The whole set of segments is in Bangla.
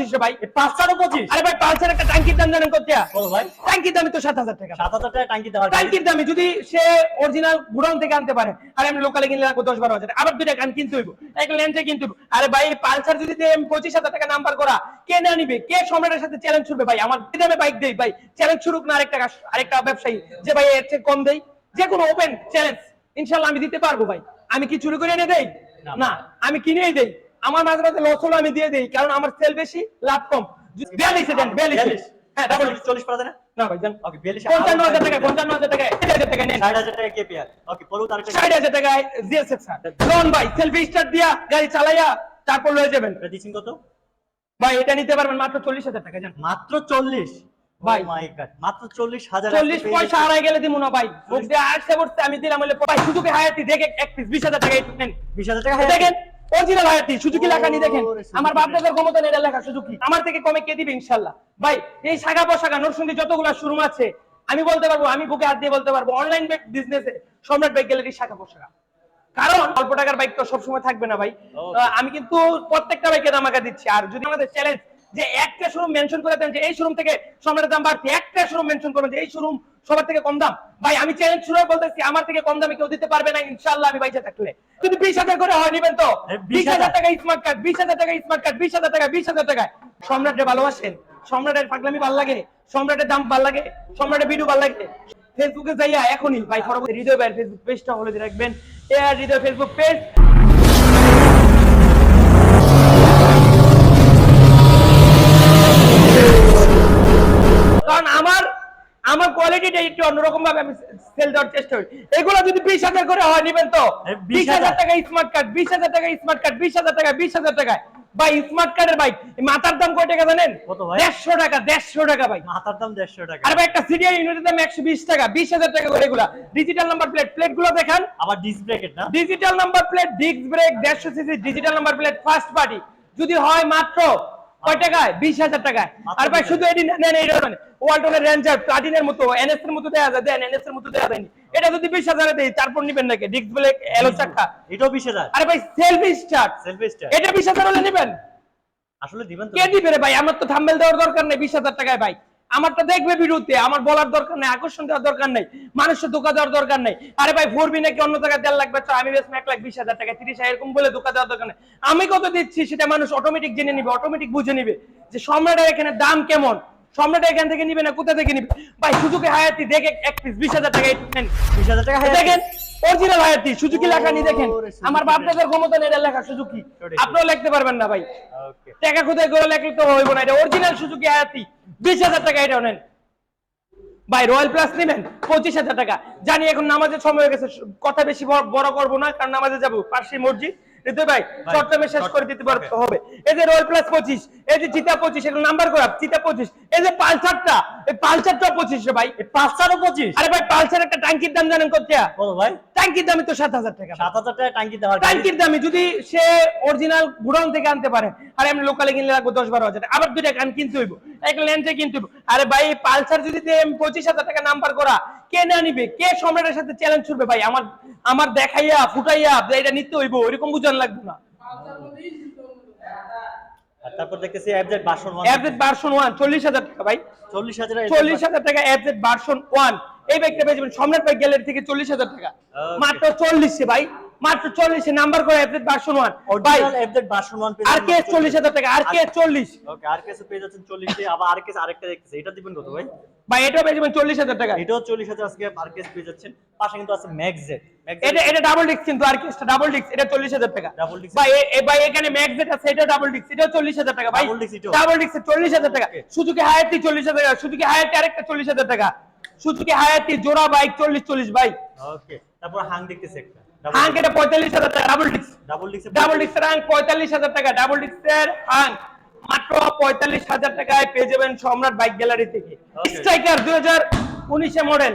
পঁচিশ ভাই। পাঁচটারও পঁচিশ। আরে ভাই পালসার একটা ট্যাঙ্কির দাম জানেন কত ভাই। ট্যাঙ্কির দামই তো সাত হাজার টাকা। সাত হাজার টাকা টাঙ্কি দেওয়ার ট্যাঙ্কির দামে যদি সে অরিজিনাল গুডাউন থেকে আনতে পারে। আর আমি লোকালে কিনলে লাগবো দশ বারো হাজার। আবার দুইটা গান কিনতে হইব। এক লেন্সে কিনতে হইব। আরে ভাই পালসার যদি পঁচিশ হাজার টাকা নাম্বার করা কে না নিবে? কে সম্রাটের সাথে চ্যালেঞ্জ ছুড়বে ভাই? আমার কি দামে বাইক দেই ভাই। চ্যালেঞ্জ ছুড়ুক না আরেকটা আরেকটা ব্যবসায়ী। যে ভাই এর চেয়ে কম দেই। যে কোনো ওপেন চ্যালেঞ্জ ইনশাল্লাহ আমি দিতে পারব ভাই। আমি কি চুরি করে এনে দেই? না। না। আমি কিনেই দেই। আমার মাঝে মাঝে লস হলো আমি দিয়ে দেই কারণ আমার সেল বেশি লাভ কম। বিয়াল্লিশে দেন বিয়াল্লিশে হ্যাঁ ডাবল চল্লিশ চল্লিশ পারা না? না ভাই জান ওকে বিয়াল্লিশ পঞ্চান্ন হাজার টাকা পঞ্চান্ন হাজার টাকা হাজার টাকা নেন। ষাট হাজার টাকা কেপিআর ওকে পড়ব তার ষাট হাজার টাকায় জিএসএক্স লোন ভাই সেলফি স্টার্ট দিয়া গাড়ি চালাইয়া তারপর লয়ে যাবেন। এটা দিচ্ছেন কত? ভাই এটা নিতে পারবেন মাত্র চল্লিশ হাজার টাকা জান। মাত্র চল্লিশ? ভাই। মাই গড মাত্র চল্লিশ হাজার চল্লিশ পয়সা হারাই গেলে না ভাই। মুখ দিয়ে আমি দিলাম হলে ভাই সুযোগে হায়াতি? দেখে এক পিস নেন। টাকা দেখেন অরিজিনাল হায়াতি সুজুকি লেখা নি দেখেন। আমার বাপদাদের ক্ষমতা নেই লেখা সুজুকি। আমার থেকে কমে কে দিবে ইনশাল্লাহ? ভাই এই শাখা পোশাখা নরসিংদী যতগুলা শোরুম আছে আমি বলতে পারব আমি বুকে হাত দিয়ে বলতে পারব অনলাইন বিজনেসে সম্রাট বাইক গ্যালারি শাখা পোশাখা। কারণ অল্প টাকার বাইক তো সবসময় থাকবে না ভাই। আমি কিন্তু প্রত্যেকটা বাইকে দামাকা দিচ্ছি। আর যদি আমাদের চ্যালেঞ্জ যে একটা শোরুম মেনশন করে দেন যে এই শোরুম থেকে সম্রাটের দাম বাড়ছে একটা শোরুম মেনশন করবেন যে এই শোরুম সবার থেকে কম দাম। ভাই আমি চ্যালেঞ্জ শুরু বলতেছি আমার থেকে কম দামে কেউ দিতে পারবে না ইনশাল্লাহ আমি বাইচে থাকলে। যদি বিশ হাজার করে হয় নিবেন তো? বিশ হাজার টাকা স্মার্ট কার্ড বিশ হাজার টাকা স্মার্ট কার্ড বিশ হাজার টাকা বিশ হাজার টাকায়। সম্রাটের ভালোবাসেন সম্রাটের পাগলামি ভালো লাগে সম্রাটের দাম ভালো লাগে সম্রাটের ভিডিও ভালো লাগে। ফেসবুকে যাইয়া এখনই ভাই পরবর্তী হৃদয় ভাইয়ের ফেসবুক পেজটা হলে রাখবেন। A R Hridoy Facebook page অন্যরকম ভাবে আমি সেল দেওয়ার চেষ্টা করি। এগুলো যদি বিশ হাজার করে হয় নিবেন তো? বিশ হাজার টাকা স্মার্ট কার্ড বিশ হাজার টাকা স্মার্ট কার্ড বিশ হাজার টাকা বিশ হাজার টাকায়। ভাই স্মার্ট কার্ডের বাইক মাথার দাম কয় টাকা জানেন? দেড়শো টাকা দেড়শো টাকা ভাই মাথার দাম দেড়শো টাকা। আর ভাই একটা সিরিয়াল ইউনিটের দাম একশো বিশ টাকা বিশ হাজার টাকা করে এগুলা। ডিজিটাল নাম্বার প্লেট প্লেটগুলো দেখান। আবার ডিস্ক ব্রেকেট না? Digital number plate disc brake দেড়শো CC digital number plate first party যদি হয় মাত্র কয় টাকায়? বিশ হাজার টাকায়। আর ভাই শুধু এটি নেন মানে ওয়ালটনের রেঞ্জার প্লাটিনের মতো এনএস এর মতো দেওয়া যায় দেন এনএস এর মতো দেওয়া যায়নি। এটা যদি বিশ হাজারে দেয় তারপর নিবেন নাকি? ডিস্ক ব্রেক এলো চাকা এটাও বিশ হাজার। আরে ভাই সেলফি স্টার্ট সেলফি স্টার্ট এটা বিশ হাজার হলে নিবেন? আসলে দিবেন তো। কে দিবে রে ভাই? আমার তো থাম্বেল দেওয়ার দরকার নেই বিশ হাজার টাকায় ভাই। আমারটা দেখবে ভিডিওতে আমার বলার দরকার নেই আকর্ষণ দেওয়ার দরকার নেই মানুষের ধোকা দেওয়ার দরকার নেই। আরে ভাই ফোর বি নাকি অন্য জায়গায় দেড় লাখ বেচা? আমি বেশ এক লাখ বিশ হাজার টাকা তিরিশ হাজার এরকম বলে ধোকা দেওয়ার দরকার নেই। আমি কত দিচ্ছি সেটা মানুষ অটোমেটিক জেনে নিবে অটোমেটিক বুঝে নিবে যে সম্রাটের এখানে দাম কেমন। সম্রাট এখান থেকে নিবে না কোথা থেকে নিবে? ভাই সুযোগে হায়াতি দেখে এক পিস বিশ হাজার টাকা বিশ হাজার টাকা দেখেন অরিজিনাল হায়াতি সুজুকি লেখা নি দেখেন। আমার বাপদাদের ক্ষমতা নেই লেখা সুজুকি। আপনিও লিখতে পারবেন না ভাই। টাকা কোথায় করে লেখলে তো হইব না। এটা অরিজিনাল সুজুকি আয়াতি বিশ হাজার টাকা এটা নেন। ভাই রয়্যাল প্লাস নেবেন? পঁচিশ হাজার টাকা। জানি এখন নামাজের সময় হয়ে গেছে। কথা বেশি বড়- বড় করব না কারণ নামাজে যাব। পাশে মসজিদ। ভাই শেষ করে দিতে হবে। এই যে রয়্যাল প্লাস পঁচিশ এই যে চিতা পঁচিশ এগুলো নাম্বার করা চিতা পঁচিশ। এই যে পালসারটা এই পালসারটা পঁচিশ ভাই। পঁচিশ? আরে ভাই পালসার একটা দাম জানেন কত ভাই? দামই তো সাত হাজার টাকা। সাত হাজার টাকা দামে যদি সে অরিজিনাল গুডাউন থেকে আনতে পারে। আর আমি লোকালে কিনলে লাগবো দশ বারো হাজার টাকা। আবার দুইটা কান কিনতে হইব। একটা লেন্সে কিনতে হইব। আরে ভাই পালসার যদি পঁচিশ হাজার টাকা নাম্বার করা। কে না নিবে? কে সম্রাটের সাথে চ্যালেঞ্জ ছুটবে ভাই? আমার আমার দেখাইয়া ফুটাইয়া এটা নিতে হইব এরকম বুঝান লাগবে না। তারপর দেখতেছি অ্যাপজেট ভার্সন টাকা ভাই। চল্লিশ হাজার চল্লিশ হাজার টাকা অ্যাপজেট ভার্সন ওয়ান এই বাইকটা পেয়ে যাবেন সম্রাট বাইক গ্যালারি থেকে চল্লিশ হাজার টাকা। ভাই। মাত্র চল্লিশে নাম্বার করে ভার্সন ভাই এফজেড আর কে চল্লিশ হাজার টাকা? আর কে ওকে আর কেসে পেয়ে যাচ্ছেন আবার আর কেস আরেকটা দেখতেছি। এটা দিবেন কত ভাই? ভাই এটাও পেয়ে যাবেন চল্লিশ হাজার টাকা। এটাও চল্লিশ হাজার আজকে আর কেস পেয়ে যাচ্ছেন? পাশে কিন্তু আছে ম্যাক্সেট এটা এটা ডাবল ডিস্ক কিন্তু আর কেসটা ডাবল ডিস্ক এটা চল্লিশ হাজার টাকা। Double disc। ভাই এ- ভাই এখানে ম্যাক্স আছে এটা ডাবল ডিস্ক এটাও চল্লিশ হাজার টাকা। ভাই? ডাবল ডিস্ক চল্লিশ হাজার টাকা। Okay. সুজুকি হায়াতি চল্লিশ হাজার টাকা সুজুকি হায়াতি আরেকটা চল্লিশ হাজার টাকা। সুজুকি হায়াতি জোড়া বাইক চল্লিশ চল্লিশ ভাই। ওকে তারপর হাং দেখতেছে একটা। হাঙ্ক এটা পঁয়তাল্লিশ হাজার টাকা ডাবল ডিস্ক ডাবল ডিক্স ডাবল ডিস্কের হাঙ্ক পঁয়তাল্লিশ হাজার টাকা ডাবল ডিস্কের হাঙ্ক মাত্র পঁয়তাল্লিশ হাজার টাকায় পেয়ে যাবেন সম্রাট বাইক গ্যালারি থেকে। স্ট্রাইকার দুই হাজার উনিশে মডেল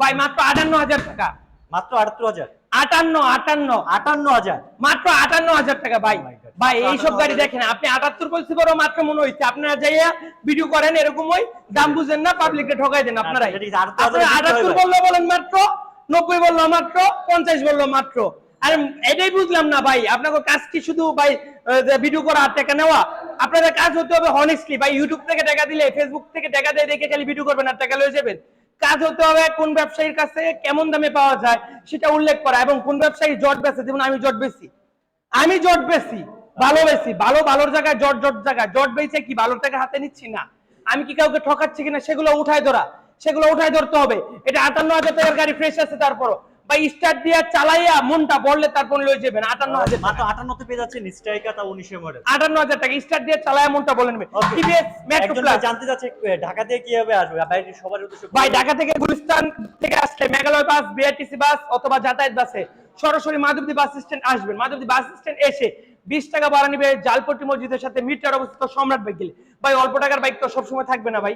ভাই মাত্র আটান্ন হাজার টাকা। মাত্র আটাত্তর হাজার। আটান্ন আটান্ন। আটান্ন হাজার। মাত্র আটান্ন হাজার টাকা ভাই। Oh. ভাই এইসব গাড়ি দেখেন আপনি আটাত্তর বলছি বড় মাত্র মনে হইছে। আপনারা যাইয়া ভিডিও করেন এরকম ওই দাম বুঝেন না পাবলিককে ঠকাই দেন আপনারাই। এটা ঠিক আছে, 78,000 আপনারা আটাত্তর। বলল বলেন মাত্র নব্বই বলল মাত্র, পঞ্চাশ বলল মাত্র। আর এটাই বুঝলাম না ভাই, আপনাকে কাজ কি শুধু ভাই ভিডিও করা আর টাকা নেওয়া? আপনাদের কাজ হতে হবে হনেস্টলি ভাই ইউটিউব থেকে টাকা দিলে ফেসবুক থেকে টাকা দিয়ে দেখে খালি ভিডিও করবেন আর টাকা লয়ে যাবেন। কাজ হতে হবে কোন ব্যবসায়ীর কাছে কেমন দামে পাওয়া যায়, সেটা উল্লেখ করা এবং কোন ব্যবসায়ী জট বেছে যেমন আমি জট বেশি আমি জট বেশি ভালো বেশি ভালো, ভালোর জায়গায় জট জট জায়গায়। জট বেছে কি ভালোর টাকা হাতে নিচ্ছি না? আমি কি কাউকে ঠকাচ্ছি কিনা, সেগুলো উঠায় ধরা। সেগুলো উঠায় ধরতে হবে। এটা আটান্ন হাজার টাকার গাড়ি ফ্রেশ আছে তারপরও। বা স্টার্ট দিয়ে চালাইয়া মনটা বললে তারপর লয়ে যাবেন। আটান্ন হাজার মাত্র আটান্নতে পেয়ে যাচ্ছেন স্ট্রাইকার তা উনিশের মডেল। আটান্ন হাজার টাকা। স্টার্ট দিয়ে চালায় মনটা বলে নেবে। টিভিএস মেট্রো প্লাস জানতে চাচ্ছে ঢাকা থেকে কীভাবে আসবে? বাইরে সবার উদ্দেশ্যে ভাই ঢাকা থেকে গুলিস্তান থেকে আসলে মেঘালয় বাস বিআরটিসি বাস অথবা যাতায়াত বাসে সরাসরি মাধবদী বাস স্ট্যান্ড আসবেন। মাধবদী বাস স্ট্যান্ড এসে বিশ টাকা ভাড়া নিবে জালপট্টি মসজিদের সাথে মিটার অবস্থিত সম্রাট বাইক গেলে। ভাই অল্প টাকার বাইক তো সবসময় থাকবে না ভাই।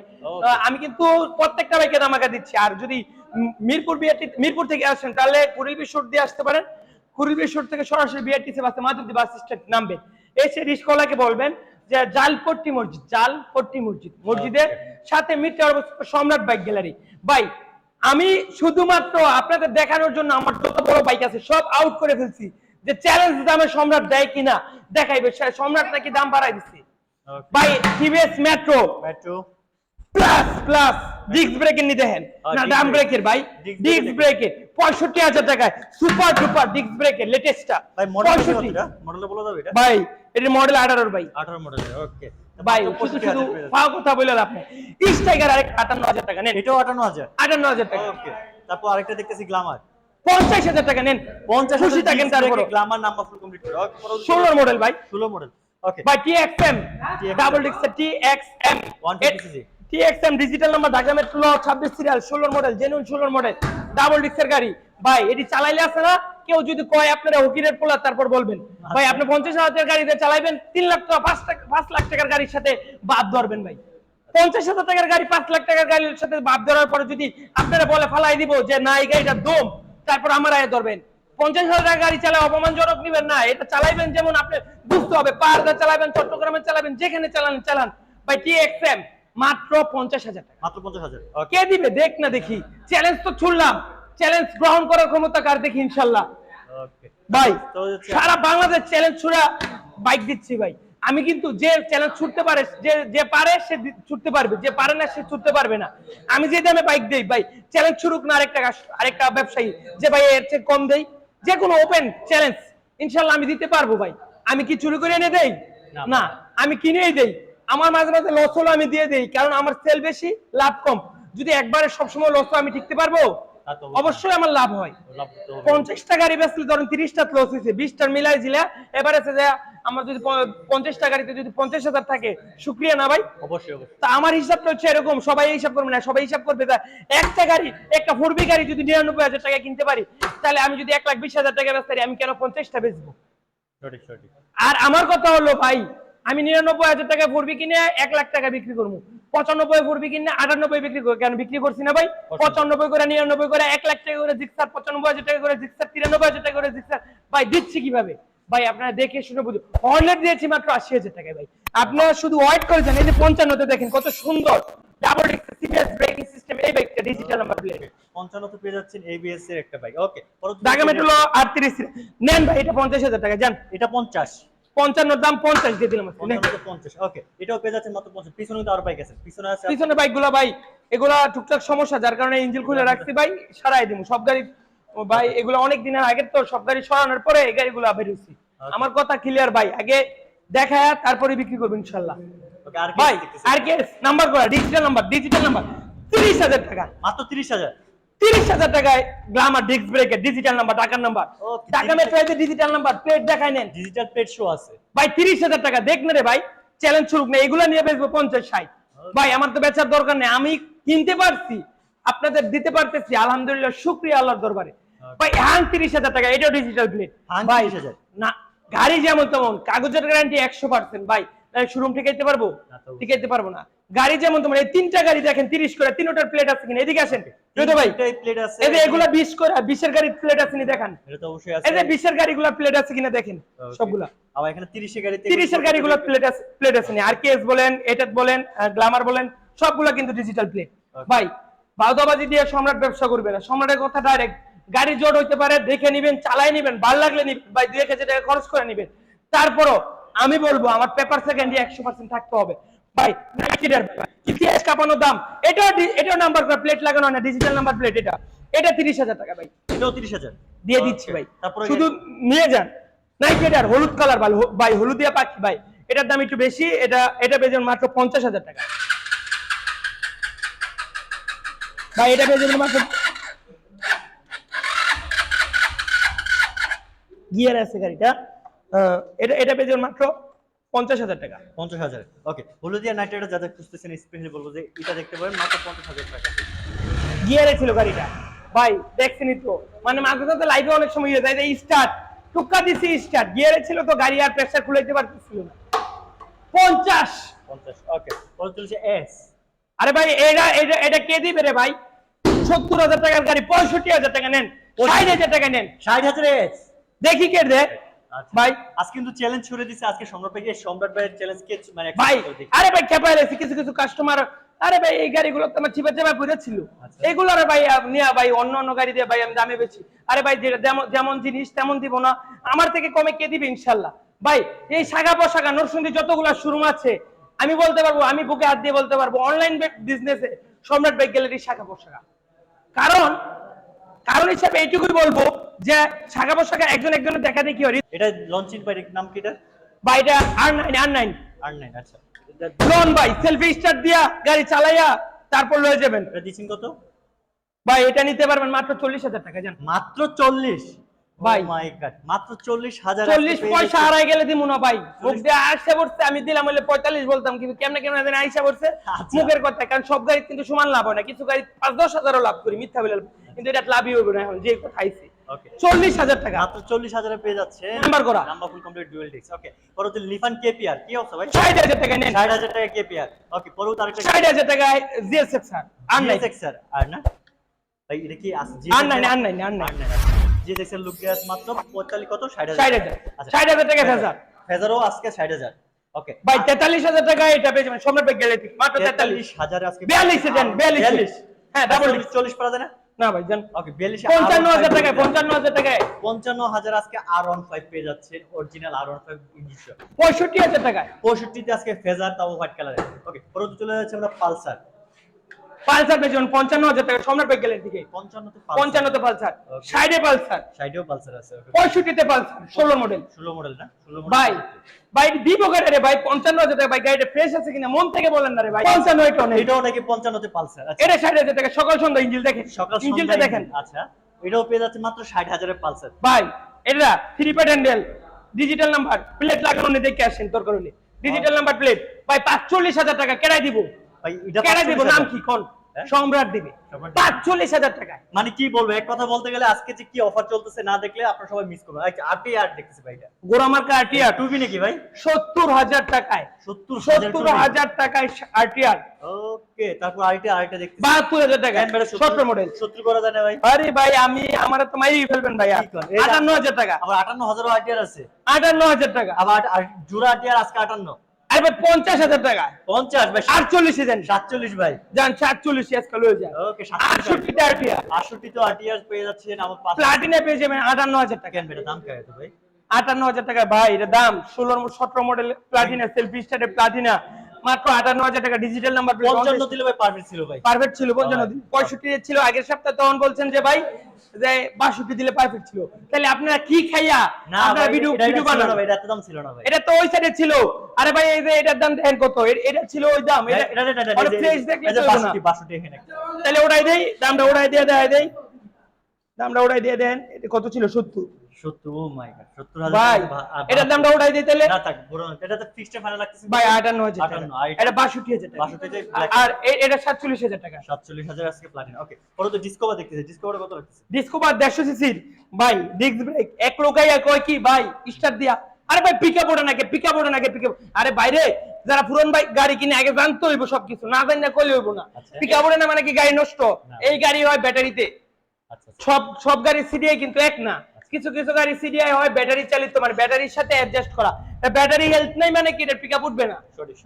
আমি কিন্তু প্রত্যেকটা বাইকে দামাকা দিচ্ছি। আর যদি মিরপুর বিআরটি মিরপুর থেকে আসেন তাহলে কুড়িল বিশ্বর দিয়ে আসতে পারেন। বিশ্বর থেকে সরাসরি বিআরটিসি বাসে মাধবদী বাস স্ট্যান্ড নামবেন এসে রিস্কলাকে বলবেন যে জালপট্টি মসজিদ জালপট্টি মসজিদ মসজিদের সাথে মিটার অবস্থিত সম্রাট বাইক গ্যালারি। ভাই আমি শুধুমাত্র আপনাদের দেখানোর জন্য আমার যত বড় বাইক আছে সব আউট করে ফেলছি। যে চ্যালেঞ্জ দামে সম্রাট দেয় কিনা? দেখাইবে সম্রাট নাকি দাম বাড়াই দিচ্ছে ভাই TVS metro metro plus plus disc ব্রেকের নি দেখেন আর না ডাম ব্রেকের ভাই। ডিস্ক এর ব্রেকের পঁয়ষট্টি হাজার টাকায় সুপার ডুপার ডিস্ক ব্রেকের লেটেস্টটা ভাই মডেল মডেল বলে দাও এটা। ভাই এর মডেল আঠারোর ভাই। 18 মডেলের ওকে ভাই শুধু শুধু পাওয়া কথা বলে লাভ নেই। স্ট্রাইকার আরেক আটান্ন হাজার টাকা নেন। এটাও 58000 আটান্ন হাজার টাকা। ওকে তারপর আরেকটা দেখতেছি গ্লামার পঞ্চাশ হাজার টাকা নেন। 50 খুশি থাকেন তারপর গ্লামার নাম্বার ফুল কমপ্লিট করে। ষোলোর মডেল ভাই। 16 মডেল ওকে। ভাই TXM TXM double ডিক্সের TXM 150cc TXM digital number Dhaka metro ছাব্বিশ সিরিয়াল ষোলোর মডেল ষোলোর মডেল ডাবল ডিক্সের গাড়ি। ভাই এটি চালাইলে আছে না? কেউ যদি কয় আপনারা হকিরের পোলা তারপর বলবেন। ভাই আপনি পঞ্চাশ হাজার গাড়িতে চালাইবেন তিন লাখ টাকা পাঁচ টাকা পাঁচ লাখ টাকার গাড়ির সাথে বাদ ধরবেন ভাই। পঞ্চাশ হাজার টাকার গাড়ি পাঁচ লাখ টাকার গাড়ির সাথে বাদ ধরার পরে যদি আপনারা বলে ফালাই দিব যে না এই গাড়িটা দম তারপর আমার আয় ধরবেন। পঞ্চাশ হাজার টাকা গাড়ি চালায় অপমানজনক নিবেন না এটা চালাইবেন যেমন আপনি বুঝতে হবে। পাহাড়দা চালাবেন চট্টগ্রামে চালাবেন যেখানে চালান চালান। মাত্র পঞ্চাশ হাজার টাকা। মাত্র 50000 ওকে কে দিবে? দেখ না দেখি। চ্যালেঞ্জ তো ছুড়লাম। চ্যালেঞ্জ গ্রহণ করার ক্ষমতা কার দেখি ইনশাল্লাহ। ভাই সারা বাংলাদেশ চ্যালেঞ্জ ছুড়া বাইক দিচ্ছি ভাই। আমি কিন্তু যে চ্যালেঞ্জ ছুটতে পারে যে যে পারে সে ছুটতে পারবে যে পারে না সে ছুটতে পারবে না। আমি যে দামে বাইক দেই ভাই চ্যালেঞ্জ ছুড়ুক না আরেকটা আরেকটা ব্যবসায়ী যে ভাই এর চেয়ে কম দেই। যে কোনো ওপেন চ্যালেঞ্জ ইনশাল্লাহ আমি দিতে পারব ভাই। আমি কি চুরি করে এনে দেই? না। আমি কিনেই দেই। আমার মাঝে মাঝে লস হলো আমি দিয়ে দেই কারণ আমার সেল বেশি লাভ কম। যদি একবারে সবসময় লস আমি টিকতে পারব? অবশ্যই। আমার লাভ হয়। পঞ্চাশটা গাড়ি বেচলে ধরেন তিরিশটা লস হয়েছে বিশটার মিলাই দিলে এবারে যে আমার যদি প- পঞ্চাশটা গাড়িতে যদি পঞ্চাশ হাজার থাকে শুক্রিয়া না ভাই? অবশ্যই তা আমার হিসাবটা হচ্ছে এরকম সবাই হিসাব করবে না সবাই হিসাব করবে যে একটা গাড়ি একটা ফোরবি গাড়ি যদি নিরানব্বই হাজার টাকা কিনতে পারি তাহলে আমি যদি এক লাখ বিশ হাজার টাকা বেচতে আমি কেন পঞ্চাশটা বেচবো? আর আমার কথা হলো ভাই আমি নিরানব্বই হাজার টাকা ফোরবি কিনে এক লাখ টাকা বিক্রি করব। পঁচানব্বই ফোরবি কিনে আটানব্বই বিক্রি করব। কেন বিক্রি করছি না ভাই? পঁচানব্বই করে নিরানব্বই করে এক লাখ টাকা করে জিক্সার পঁচানব্বই হাজার টাকা করে জিক্সার তিরানব্বই হাজার টাকা করে জিক্সার। ভাই দিচ্ছি কীভাবে? ভাই আপনারা দেখে শুনে বুঝুন। হর্নেট দিয়েছি মাত্র আশি হাজার টাকায় ভাই। আপনারা শুধু ওয়েট করেছেন এই যে পঞ্চান্নতে দেখেন কত সুন্দর। ডাবল ব্রেকিং সিস্টেম এই বাইকটা ডিজিটাল নাম্বার প্লেট 55 তে পেয়ে যাচ্ছেন এবিএস এর একটা বাইক ওকে ঢাকা মেট্রো আটত্রিশ নেন ভাই এটা পঞ্চাশ হাজার টাকা যান। এটা 50 পঞ্চান্নর দাম পঞ্চাশ দিয়ে দিলাম আজকে, নেন। 55 50 ওকে এটাও পেয়ে যাচ্ছেন মাত্র 50 পিছনে তো আরও বাইক আছে। পিছনে আছে পিছনে ভাই এগুলা টুকটাক সমস্যা যার কারণে ইঞ্জিন খুলে রাখছি ভাই সারাই দিব সব গাড়ি ভাই এগুলো অনেক দিনের আগের তো সব গাড়ি সরানোর পরে এই গাড়িগুলো আচ্ছা। আমার কথা ক্লিয়ার ভাই। আগে দেখায় তারপরে বিক্রি করব ইনশাল্লাহ। আর ভাই আর কে নাম্বার করা ডিজিটাল নাম্বার ডিজিটাল নাম্বার তিরিশ হাজার টাকা। মাত্র 30000 তিরিশ হাজার টাকায় গ্লামার ডিস্ক ব্রেকের ডিজিটাল নাম্বার টাকার নাম্বার টাকা মেট্রোতে ডিজিটাল নাম্বার প্লেট দেখায় নেন। ডিজিটাল প্লেট শো আছে। ভাই তিরিশ হাজার টাকা দেখ না রে ভাই চ্যালেঞ্জ শুরু না এগুলা নিয়ে বেচবো পঞ্চাশ ষাট। ভাই আমার তো বেচার দরকার নেই। আমি কিনতে পারছি আপনাদের দিতে পারতেছি আলহামদুলিল্লাহ শুক্রিয়া আল্লাহর দরবারে। ভাই হ্যাঁ তিরিশ হাজার টাকা এটাও ডিজিটাল প্লেট ভাই 30,000 না গাড়ি যেমন তেমন কাগজের গ্যারান্টি একশো পার্সেন্ট ভাই। শোরুম টিকাইতে পারব? না তো। পারব না। গাড়ি যেমন তেমন এই তিনটা গাড়ি দেখেন তিরিশ করে তিনটার প্লেট আছে কিনা? এদিকে আসেন। ভাই প্লেট আছে। এই যে এগুলা বিশ করে বিশের গাড়ির প্লেট আছে নি দেখান। এটা তো অবশ্যই আছে এই যে বিশের গাড়িগুলা প্লেট আছে কিনা দেখেন Okay. সবগুলা। আবার এখানে 30 এর তিরিশের গাড়িগুলো প্লেট আছে প্লেট আছে আর কেস বলেন এটাত বলেন গ্লামার বলেন সবগুলা কিন্তু ডিজিটাল প্লেট ভাই বাউদাবাজি দিয়ে সম্রাট ব্যবসা করবে না। সম্রাটের কথা ডাইরেক্ট গাড়ি জোট হইতে পারে দেখে নিবেন চালাই নিবেন ভালো লাগলে নিবেন ভাই দুই এক টাকা খরচ করে নিবেন। তারপরও আমি বলব আমার পেপার সেকেন্ডে একশো পার্সেন্ট থাকতে হবে। ভাই নাইকিটার ইতিহাস কাঁপানো দাম। এটা এটাও নাম্বার প্লেট লাগানো না ডিজিটাল নাম্বার প্লেট এটা। এটা তিরিশ হাজার টাকা ভাই। এটাও তিরিশ হাজার? দিয়ে দিচ্ছি ভাই। তারপরে শুধু নিয়ে যান। নাইকিটার হলুদ কালার ভাই ভাই হলুদিয়া পাখি ভাই। এটার দাম একটু বেশি এটা এটা বেজন মাত্র পঞ্চাশ হাজার টাকা। ভাই এটা বেজন মাত্র গিয়ার আছে গাড়িটা আহ, এটা এটা বেজন মাত্র পঞ্চাশ হাজার টাকা। পঞ্চাশ হাজার ওকে। হলুদিয়া নাইট যাদের খুঁজতেছেন স্পেশালি বলব যে এটা দেখতে পারেন মাত্র পঞ্চাশ হাজার টাকা। গিয়ারে ছিল গাড়িটা। ভাই দেখছেনই তো? মানে মাঝে সাথে লাইভে অনেক সময় হয়ে যায় স্টার্ট টুকা দিছি স্টার্ট গিয়ারে ছিল তো গাড়ি আর প্রেসার খুলাইতে পারতেছিল না। পঞ্চাশ। পঞ্চাশ ওকে। চলছে এস আরে ভাই এটা এটা এটা কে দিবে রে ভাই? সত্তর হাজার টাকার গাড়ি পঁয়ষট্টি হাজার টাকা নেন ষাট হাজার টাকা নেন। ষাট হাজার এস দেখি কে দে আচ্ছা। ভাই। কিন্তু চ্যালেঞ্জ ছুড়ে দিছে আজকে সম্রাট ভাই সম্রাট ভাইয়ের চ্যালেঞ্জ কে মানে ভাই। আরে ভাই খেপাই রয়েছে কিছু কিছু কাস্টমার আরে ভাই এই গাড়িগুলো তো আমার চিপা চেপা পড়ে ছিল। এগুলো আরে ভাই নিয়া ভাই অন্য অন্য গাড়ি দিয়ে ভাই আমি দামে বেশি আরে ভাই যেমন জিনিস তেমন দিব না। আমার থেকে কমে কে দিবে ইনশাল্লাহ? ভাই এই শাখা পোশাখা নরসিংদী যতগুলা শোরুম আছে আমি বলতে পারব আমি বুকে হাত দিয়ে বলতে পারব অনলাইন বিজনেসে সম্রাট বাইক গ্যালারির শাখা পোশাখা। কারণ কারণ হিসাবে এইটুকুই বলব যে শাখা পোশাখা একজন একজনের দেখা দেখি হরি এটা লঞ্চিং বাইরের নাম কি এটা? বা এটা আর নাইন আর নাইন আর নাইন আচ্ছা। লোন ভাই সেলফি স্টার্ট দিয়া গাড়ি চালাইয়া তারপর লয়ে যাবেন। এটা দিছেন কত? ভাই এটা নিতে পারবেন মাত্র চল্লিশ হাজার টাকা জান। মাত্র চল্লিশ? ভাই। মাই গড মাত্র চল্লিশ হাজার চল্লিশ আজকে পেয়ে পয়সা হারাই গেলে দিব না ভাই। মুখ দিয়ে আইসা পড়ছে আমি দিলাম হলে পঁয়তাল্লিশ বলতাম কিন্তু কেমনে কেমনে জানি আইসা পড়ছে। আচ্ছা। মুখের কথা কারণ সব গাড়ি কিন্তু সমান লাভ হয় না। কিছু গাড়ি পাঁচ দশ হাজারও লাভ করি মিথ্যা বলে কিন্তু এটা লাভই হবে না এখন যে কথা আইছি। ওকে চল্লিশ হাজার টাকা। মাত্র চল্লিশ হাজারে পেয়ে যাচ্ছে। নাম্বার করা। Number full complete dual disc okay পরবর্তী লিফান কেপিআর কি অবস্থা ভাই? ষাট হাজার টাকা নেন। ষাট হাজার টাকা কেপিআর। ওকে পরবর্তী আরেকটা ষাট হাজার টাকায় জিএসএফ স্যার। আর নাই। স্যার আর না? ভাই এটা কি আছে আর নাই আর নাই। আর নাই। জিএসএক্স এর লুক গ্যাস মাত্র 45 কত? 60000 ষাট হাজার। ষাট হাজার টাকা ফেজার ফেজারও আজকে 60000 ওকে ভাই তেতাল্লিশ হাজার টাকা এটা পেয়ে যাবেন সম্রাট ব্যাগ গ্যালারি মাত্র তেতাল্লিশ। 43000 আজকে 42 এ দেন, 42 হ্যাঁ, double 40 40 পারা যায় না? না ভাই জান ওকে 42 পঞ্চান্ন হাজার টাকায় পঞ্চান্ন হাজার টাকায়। 55000 আজকে R15 পেয়ে যাচ্ছে অরিজিনাল R15 ইঞ্জিন পঁয়ষট্টি হাজার টাকায়। 65 তে আজকে ফেজার তাও হোয়াইট কালারে ওকে পরবর্তী চলে যাচ্ছে আমরা পালসার পালসার পেয়ে যাবেন পঞ্চান্ন হাজার টাকা সম্রাট 55 তে পঞ্চান্নতে পালসার. ষাটে পালসার। সাইডেও পালসার আছে পঁয়ষট্টিতে পালসার ষোলো মডেল 16 মডেল না? 16 মডেল ভাই ভাই দিব গাড়ি রে ভাই পঞ্চান্ন হাজার টাকা ভাই গাড়িটা ফ্রেশ আছে কিনা মন থেকে বলেন না রে ভাই। পঞ্চান্ন এটা অনেক এটাও নাকি 55 তে পালসার আচ্ছা। এটা ষাট হাজার টাকা সকাল সন্ধ্যা ইঞ্জিল দেখেন। সকাল ইঞ্জিলটা দেখেন। আচ্ছা। এটাও পেয়ে যাচ্ছে মাত্র ষাট হাজারের পালসার। ভাই এটা three pad handle digital number plate লাগানো দেখে আসেন দরকার হলে। ডিজিটাল নাম্বার প্লেট ভাই পাঁচচল্লিশ হাজার টাকা কেনাই দিব। ভাই এটা কেনাই দিব? 45,000 নাম কি? কোন? হ্যাঁ? সম্রাট দিবে। পাঁচচল্লিশ হাজার টাকায় মানে কি বলব এক কথা বলতে গেলে আজকে যে কি অফার চলতেছে না দেখলে আপনারা সবাই মিস করবেন। আচ্ছা আরটি আর দেখতেছি ভাই এটা। গোরামার্কা আরটিআর টুবি নাকি ভাই? সত্তর হাজার টাকায়। সত্তর সত্তর হাজার টাকায় আরটিআর ওকে তারপর বাহাত্তর হাজার সত্তর মডেল সত্তর করা যায় না ভাই? আরে ভাই আমি আমার তো ফেলবেন ভাই আটান্ন হাজার টাকা। আবার আটান্ন হাজারও আছে। আটান্ন হাজার টাকা। আবার আর জোড়া আরটিআর আজকে আটান্ন। আরে ভাই পঞ্চাশ হাজার টাকা। পঞ্চাশ ভাই আটচল্লিশ যান সাতচল্লিশ ভাই। যান সাতচল্লিশ আজকাল হয়ে যায় ওকে আটষট্টিতে আরটিআর। আটষট্টি তো আরটিআর পেয়ে যাচ্ছেন আমার প্লাটিনা পেয়ে যাবেন আটান্ন হাজার টাকা। এটা দাম তো ভাই? আটান্ন হাজার টাকা ভাই এটা দাম। ষোলো সতেরো মডেল প্লাটিনা সেলফি স্টার্টে প্লাটিনা মাত্র আটান্ন হাজার টাকা ডিজিটাল নাম্বার দিলে ভাই পারফেক্ট ছিল ভাই। পারফেক্ট ছিল পঞ্চান্ন দিন। পঁয়ষট্টি ছিল আগের সপ্তাহে তখন বলছেন যে ভাই যে বাষট্টি দিলে পারফেক্ট ছিল। তাহলে আপনারা কি খাইয়া আপনারা ভিডিও ভিডিও বানান? ভাই, এটা এত দাম ছিল না ভাই। এটা তো ওই সাইডে ছিল। আরে ভাই এই যে এটার দাম দেখেন কত? এটা ছিল ওই দাম। এটা এটা- এটা- এটা- এটা- ফ্রেশ দেখলে এই না। 62 62 এখানে। তাহলে ওটাই দেই দামটা ওটাই দিয়ে দেয় দেই। দামটা ওটাই দিয়ে দেন এটা কত ছিল? সত্তর। 70 ও মাই গড 70000 ভাই এটার দামটা ওটাই দিই তাহলে না থাক বড় এটা তো ফিক্সড ফাইনাল লাগতেছে। ভাই আটান্ন হাজার টাকা। এটা- এটা বাষট্টি হাজার টাকা। 62 আর এটা সাতচল্লিশ হাজার টাকা। 47000 আজকে প্লাটিনা ওকে পরে তো ডিসকভার দেখতেছে। ডিসকভার কত লাগতেছে? ডিসকভার দেড়শো সিসির ভাই ডিস্ক ব্রেক এক লোকাইয়া কয় কি? ভাই স্টার্ট দিয়া। আরে ভাই পিকআপ ওঠে নাকি পিকআপ ওঠে নাকি পিকআপ আরে বাইরে যারা পুরন বাইক গাড়ি কিনে আগে জানতে হইব সবকিছু। না জানি না করলে হইব না। পিকআপ ওঠে না মানে কি গাড়ি নষ্ট? এই গাড়ি হয় ব্যাটারিতে আচ্ছা আচ্ছা। সব সব গাড়ির সিডিআই কিন্তু এক না। কিছু কিছু গাড়ি সিডিআই হয় ব্যাটারি চালিত মানে ব্যাটারির সাথে অ্যাডজাস্ট করা। ব্যাটারি হেলথ নাই মানে কি? এটা পিকআপ উঠবে না.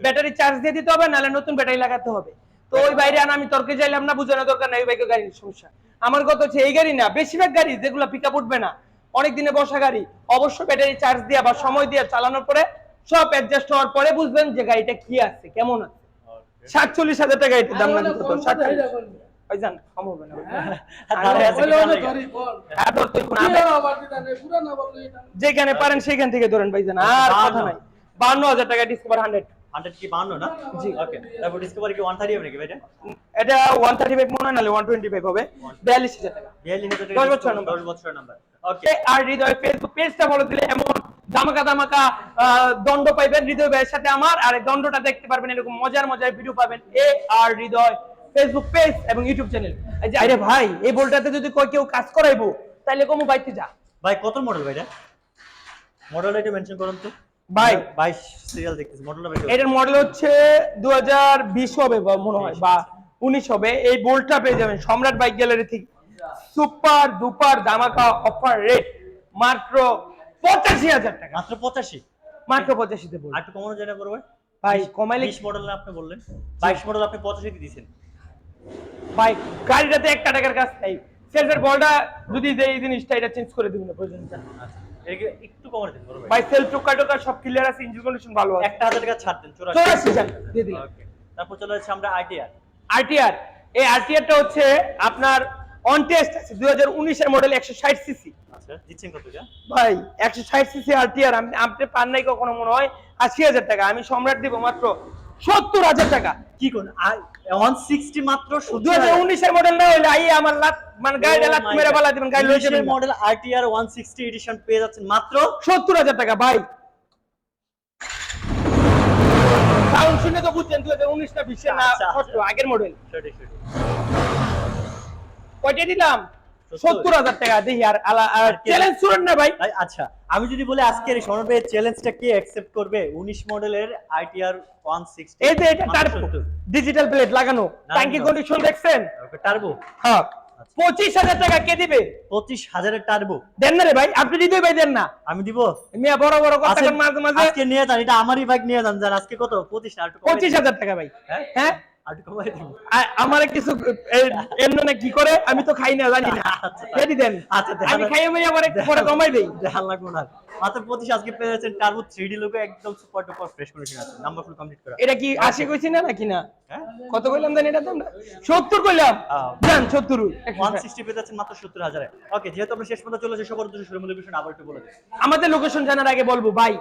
ব্যাটারি চার্জ দিয়ে দিতে হবে নাহলে নতুন ব্যাটারি লাগাতে হবে। তো ওই বাইরে আর আমি তর্কে চাইলাম না বুঝানো দরকার নাই ওই বাইকের গাড়ির সমস্যা। আমার কথা হচ্ছে এই গাড়ি না বেশিরভাগ গাড়ি যেগুলো পিকআপ উঠবে না অনেক দিনে বসা গাড়ি অবশ্য ব্যাটারি চার্জ দিয়া বা সময় দিয়ে চালানোর পরে সব অ্যাডজাস্ট হওয়ার পরে বুঝবেন যে গাড়িটা কি আছে কেমন আছে। সাতচল্লিশ হাজার টাকা এটার দাম না সাতচল্লিশ। ভাইজান কম হবে না? আর ধরতে কোনো যেখানে পারেন সেখান থেকে ধরেন ভাইজান আর কথা নাই। বান্ন হাজার টাকা ডিসকাভার হান্ড্রেড 100 কি 52 না? জি। ওকে তারপর ডিসকভারি কি 130 হবে নাকি ভাই এটা এটা ওয়ান থার্টি ফাইভ মনে নাহলে ওয়ান টোয়েন্টি ফাইভ হবে বিয়াল্লিশ হাজার টাকা। 42000 দশ বছর number। 10 বছর নাম্বার ওকে আর হৃদয় ফেসবুক পেজটা বলে দিলে এমন ধামাকা ধামাকা দণ্ড পাইবেন। হৃদয় ভাইয়ের সাথে আমার আর এই দণ্ডটা দেখতে পারবেন এরকম মজার মজার ভিডিও পাবেন। A R Hridoy Facebook page এবং ইউটিউব চ্যানেল যে আরে ভাই এই বলটাতে যদি কই কেউ কাজ করাইবো তাহলে কমু বাইতে যা। ভাই কত মডেল ভাই এটা? মডেল এটা মেনশন করুন তো। ভাই। 22 সিরিয়াল দেখতেছি মডেলটা ভাই এটার মডেল হচ্ছে দু হবে বা মনে হয় বা উনিশ হবে। এই বোল্টটা পেয়ে যাবেন সম্রাট বাইক গ্যালারি থেকে। সুপার ডুপার ধামাকা অফার রেট মাত্র পঁচাশি হাজার টাকা। মাত্র 85 মাত্র পঁচাশিতে বল আর একটু কমানো যায় না পড়বে ভাই? কমাইলে 20 মডেল না আপনি বললেন। 22 মডেল আপনি 85 তে দিয়েছেন। ভাই গাড়িটাতে একটা টাকার কাজ সেলফের বলটা যদি যে এই জিনিসটা এটা চেঞ্জ করে দিবেন না প্রয়োজন নেই। আচ্ছা একে একটু কমানো দেন ভাই। ভাই সেলফ টোকা টোকা সব ক্লিয়ার আছে ইঞ্জিন কন্ডিশন ভালো আছে। একটা হাজার টাকা ছাড় দেন 84 দিয়ে দিলাম। তারপর চলে যাচ্ছে আমরা আইটিআর আরটিআর এই আরটিআরটা হচ্ছে আপনার অন টেস্ট আছে দুই হাজার উনিশের মডেল সিসি আচ্ছা দিচ্ছেন কত ভাই সিসি আরটিআর আপনি পান নাই কখনো মনে হয়? আশি হাজার টাকা আমি সম্রাট দিব মাত্র সত্তর হাজার টাকা। কি কোন 160 মাত্র দুই হাজার উনিশের মডেল না হইলে আই আমার লাত মানে গাড়িটা লাত মেরে পালা দিবেন গাড়ি লইছে মডেল আরটিআর 160 এডিশন পেয়ে যাচ্ছেন মাত্র সত্তর হাজার টাকা ভাই। সাউন্ড শুনে তো বুঝছেন দুই হাজার উনিশটা বিশের না আচ্ছা, আচ্ছা। আগের মডেল কয়টা দিলাম? সত্তর। হাজার টাকা দেখি আর চ্যালেঞ্জ শুনেন না ভাই। আচ্ছা আমি যদি বলি আজকের এই চ্যালেঞ্জটা কে অ্যাকসেপ্ট করবে? 19 মডেলের আইটিআর 160 এই যে এটা টার্বো ডিজিটাল প্লেট লাগানো। ট্যাঙ্কি কন্ডিশন দেখছেন? টার্বো হ্যাঁ। পঁচিশ হাজার টাকা কে দিবে? 25000 এর টার্বো দেন না রে ভাই আপনি দিতে ভাই দেন না। আমি দিব। মিয়া বড় বড় কথা মাঝে মাঝে। আজকে নিয়ে যান এটা আমারই বাইক নিয়ে যান আজকে কত? 25 আর একটু কমাই পঁচিশ হাজার টাকা ভাই। হ্যাঁ? আমারে কিছু কি করে? আমি তো খাই না জানি না। দেন। আচ্ছা, আমি খাই আমি আবার পরে কমাই দেই। দেখান লাগবো না। মাত্র 25 আজকে পেয়ে টার্বো 3D লোগো একদম সুপার ডুপার ফ্রেশ কন্ডিশন আছে নাম্বার ফুল কমপ্লিট করা। এটা কি আশি কইছি না নাকি না? কত কইলাম জানি এটা তোমরা কইলাম। আহ। জান সত্তর। 160 পেয়ে মাত্র 70000 এ ওকে যেহেতু আমরা শেষ পর্যন্ত চলে সবার উদ্দেশ্যে আবার একটু বলে আমাদের লোকেশন জানার আগে বলব ভাই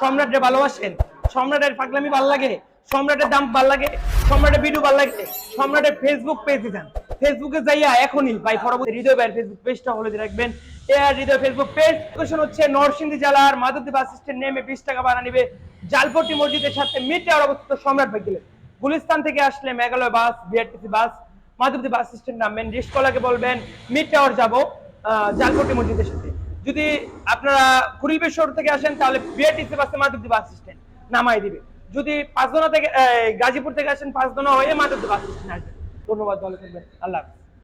সম্রাটে ভালোবাসেন। সম্রাটের পাগলামি ভালো লাগে। সম্রাটের দাম ভালো লাগে, সম্রাটের ভিডিও ভালো লাগে, সম্রাটের ফেসবুক পেজে যান। ফেসবুকে যাইয়া এখনই, ভাই, পরবর্তী হৃদয় ভাইয়ের ফেসবুক পেজটা হলে রাখবেন। A R Hridoy Facebook page location হচ্ছে নরসিংদী জেলার মাধবদী বাস স্ট্যান্ড নেমে বিশ টাকা ভাড়া নিবে। জালপট্টি মসজিদের সাথে মিড টাওয়ার অবস্থিত সম্রাট ভাই গেলে গুলিস্তান থেকে আসলে Meghalaya bus BRTC bus Madhabdi bus stand নামবেন। রিস্কলাকে বলবেন মিড টাওয়ার যাব জালপট্টি মসজিদের সাথে। যদি আপনারা কুড়িলবেশ্বর থেকে আসেন, তাহলে বিআরটিসি বাসে মাধবদী বাস স্ট্যান্ড নামাই দিবে। যদি পাঁচদোনা থেকে গাজীপুর থেকে আসেন পাঁচদোনা হয়ে বাস স্ট্যান্ড আসবেন ধন্যবাদ, ভালো থাকবেন আল্লাহ।